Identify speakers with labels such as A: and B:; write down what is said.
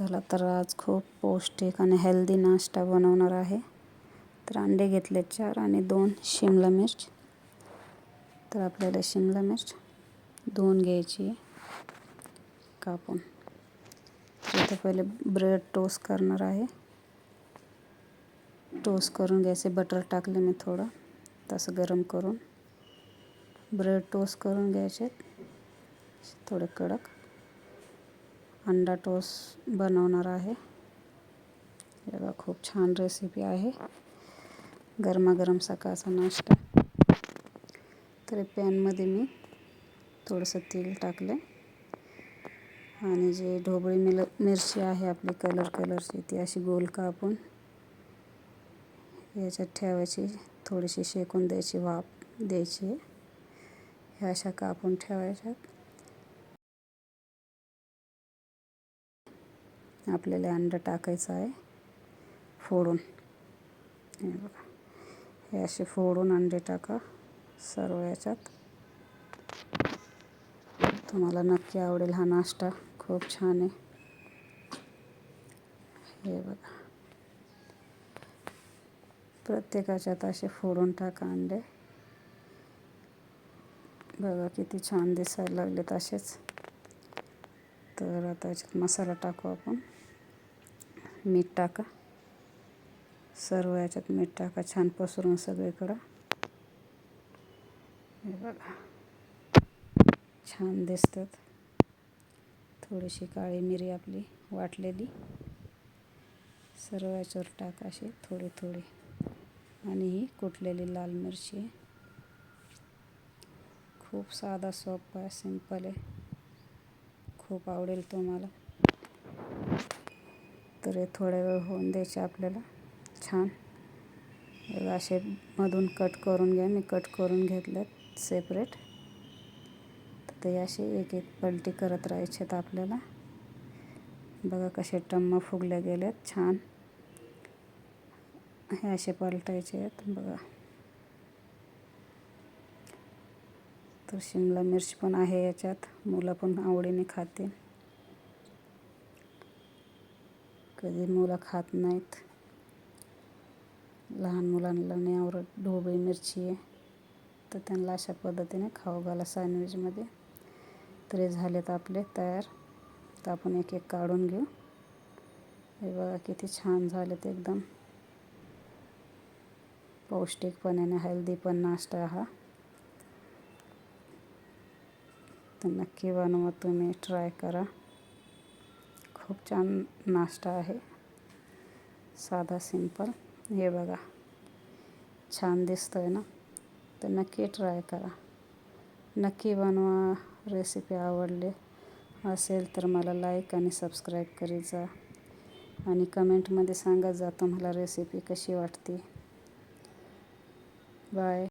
A: चला तर आज खूप पौष्टिक आणि हेल्दी नाश्ता बनवणार आहे. तर अंडे घेतले चार आणि दोन शिमला मिर्च. तर आपल्याला शिमला मिर्च दोन घ्यायची आहे. कापून. तर पहिले ब्रेड टोस्ट करणार आहे. टोस्ट करून घ्यायचे बटर टाकले मी थोडं. तसं गरम करून. ब्रेड टोस्ट करून घ्यायचे. थोडे कडक. अंडा टोस्ट बनवणार आहे. बघा खूप छान रेसिपी आहे. गरमागरम सकाळचा नाश्ता. तर पॅनमध्ये मी थोडंसं तेल टाकलं आणि जे ढोबळी मिल मिरची आहे आपली कलर कलरची ती अशी गोल कापून याच्यात ठेवायची. थोडीशी शेकून द्यायची वाफ द्यायची. ह्या अशा कापून ठेवायच्यात आपल्याला अंडं टाकायचं आहे. फोडून. हे बघा. हे असे फोडून अंडे टाका. सर्व याच्यात. तुम्हाला नक्की आवडेल हा नाश्ता. खूप छान आहे. हे बघा. प्रत्येकाच्यात असे फोडून टाका अंडे. बघा किती छान दिसायला लागलेत असेच. तर आता याच्यात मसाला टाकू आपण. मीठ टाका. सर्व याच्यात मीठ टाका. छान पसरून सगळीकडं. हे बघा. छान दिसतात. थोडीशी काळी मिरी आपली वाटलेली. सर्व याच्यावर टाका अशी थोडी थोडी. आणि ही कुटलेली लाल मिरची खूप साधा सोपा आहे सिंपल आहे. खूप आवडेल तुम्हाला. तर हे थोड्या वेळ होऊन द्यायचे आपल्याला. छान. असे मधून कट करून घ्या. मी कट करून घेतल्यात सेपरेट तर ते असे एक एक पलटी करत राहायचे आपल्याला. बघा कसे टम्म फुगल्या गेलेत छान. हे असे पलटायचे आहेत. बघा. तर शिमला मिरची पण आहे याच्यात. मुलं पण आवडीने खाते. कधी मुलं खात नाहीत. लहान मुलांना नाही आवडत ढोबळी मिरची. आहे तर त्यांना अशा पद्धतीने खाऊ घाला सँडविचमध्ये तरी झालेत आपले तयार. तर आपण एक एक काढून घेऊ. हे बघा किती छान झालेत एकदम. पौष्टिक पण आहे हेल्दी पण नाश्ता हा. तर नक्की बनवा तुम्ही ट्राय करा. खूप छान नाश्ता आहे. साधा सिंपल हे बघा. छान दिसतं आहे ना? तर नक्की ट्राय करा. नक्की बनवा रेसिपी आवडली असेल तर मला लाईक आणि सबस्क्राईब करीत जा. आणि कमेंटमध्ये सांगत जा तुम्हाला रेसिपी कशी वाटते. बाय